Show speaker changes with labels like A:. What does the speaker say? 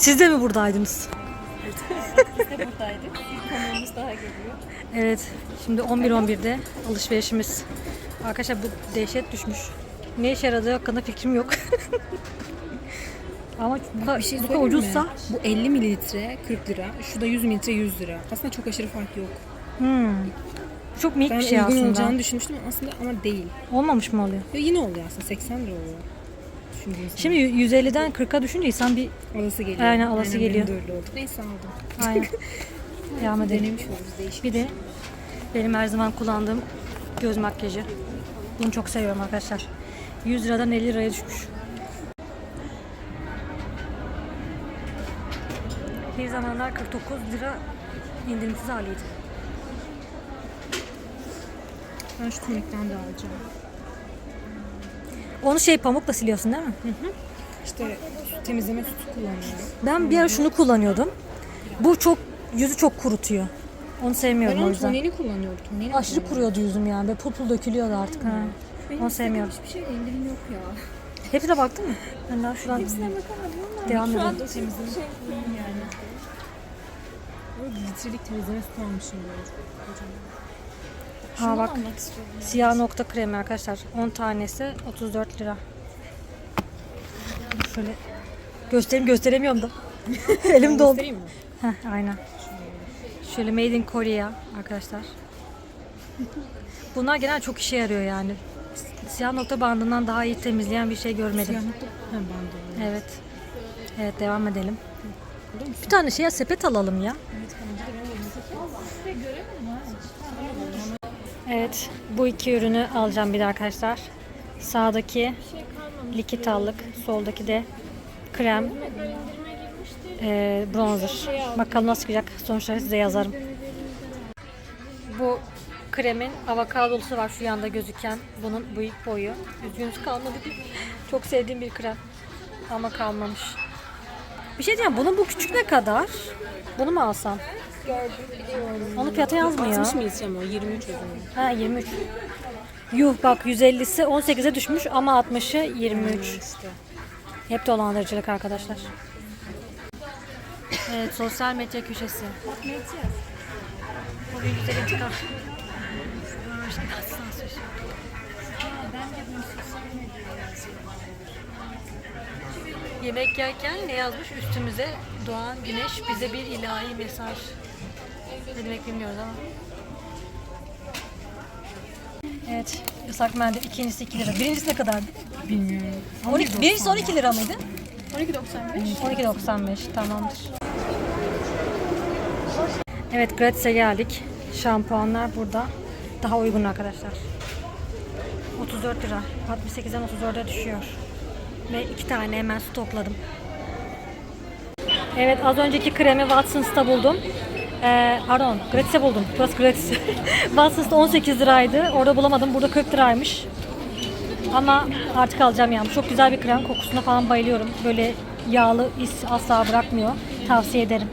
A: Siz de mi buradaydınız?
B: Biz de buradaydık. Konuğumuz daha geliyor.
A: Evet. Şimdi 11-11'de alışverişimiz. Arkadaşlar bu dehşet düşmüş. Ne işe yaradığı hakkında fikrim yok. Ama bu kadar,
B: Bir şey
A: bu kadar
B: söyleyeyim
A: ucuzsa
B: mi? Bu 50 mililitre 40 lira. Şu da 100 mililitre 100 lira. Aslında çok aşırı fark yok.
A: hmm, çok minik
B: Ben
A: bir şey
B: uygun
A: aslında.
B: olacağını düşünmüştüm aslında ama değil.
A: Olmamış mı oluyor?
B: Ya yine oluyor aslında 80 lira oluyor.
A: Şimdi 150'den 40'a düşünce insan bir
B: alası geliyor.
A: Aynen, alası
B: benim
A: geliyor.
B: de öyle oldu. Neyse aldım.
A: aynen devam edelim.
B: Denemiş oluruz değişik.
A: Bir de benim her zaman kullandığım göz makyajı. Bunu çok seviyorum arkadaşlar. 100 liradan 50 liraya düşmüş. Bir zamanlar 49 lira indirimsiz haliydi.
B: Ben şu tonikten de alacağım.
A: Onu şey pamukla siliyorsun değil mi?
B: İşte su- temizleme sütü kullanıyorum.
A: Ben bir ara şunu kullanıyordum. Bu çok yüzü çok kurutuyor. Onu
B: Ben
A: sevmiyorum o
B: onun
A: yüzden.
B: tonini kullanıyordum. Tonini
A: Aşırı kuruyordu yüzüm yani. Böyle pul pul dökülüyordu artık. Ha. Onu sevmiyorum.
B: Hiçbir şey indirim yok ya.
A: Hepsine baktın mı? Ben daha şuradan devam edelim.
B: temizleme sütü yani. Böyle litrelik temizleme sütü almışım böyle.
A: Ha bak
B: almak istiyorum.
A: siyah nokta kremi arkadaşlar. 10 tanesi 34 lira. Şöyle göstereyim gösteremiyorum da. Elim doldu.
B: Göstereyim mi?
A: Heh, aynen. Şöyle Made in Korea arkadaşlar. Bunlar genel çok işe yarıyor yani. Siyah nokta bandından daha iyi temizleyen bir şey görmedim.
B: Siyah nokta. Bandı.
A: Evet. Evet devam edelim. Bir tane şeye sepet alalım ya.
B: Evet bence de ben de
A: Evet, bu iki ürünü alacağım bir de arkadaşlar. Sağdaki likit allık, soldaki de krem, e, bronzer. Bakalım nasıl çıkacak. Sonuçları size yazarım. Bu kremin avokadolusu var şu yanda gözüken. Bunun büyük boyu. Üzgünüz kalmadı. Çok sevdiğim bir krem. Ama kalmamış. Bir şey diyeceğim. Bunun bu küçük ne kadar? Bunu mu alsam? Onun fiyatı yazmıyor.
B: 60 miligram o 23 o zaman.
A: Ha 23. Yuh bak 150'si 18'e düşmüş ama 60'ı 23.
B: İşte.
A: Hep dolandırıcılık arkadaşlar. Evet sosyal medya köşesi. Güzelim çıkar. Yemek yerken ne yazmış üstümüze? Doğan güneş bize bir ilahi mesaj. Ne demek bilmiyoruz ama. Evet, ıslak mendil ikincisi 2 lira. Birincisi ne kadardı?
B: Bilmiyorum.
A: 12, birincisi 12 lira mıydı?
B: 12.95.
A: 12.95 tamamdır. Evet gratis'e geldik. Şampuanlar burada. Daha uygun arkadaşlar. 34 lira. 68'den 34'e düşüyor. Ve iki tane hemen stokladım. Evet az önceki kremi Watson's'ta buldum. Ee, pardon gratis'e buldum. Burası gratis. Watson's'ta 18 liraydı. Orada bulamadım. Burada 40 liraymış. Ama artık alacağım yani. Çok güzel bir krem. Kokusuna falan bayılıyorum. Böyle yağlı is asla bırakmıyor. Tavsiye ederim.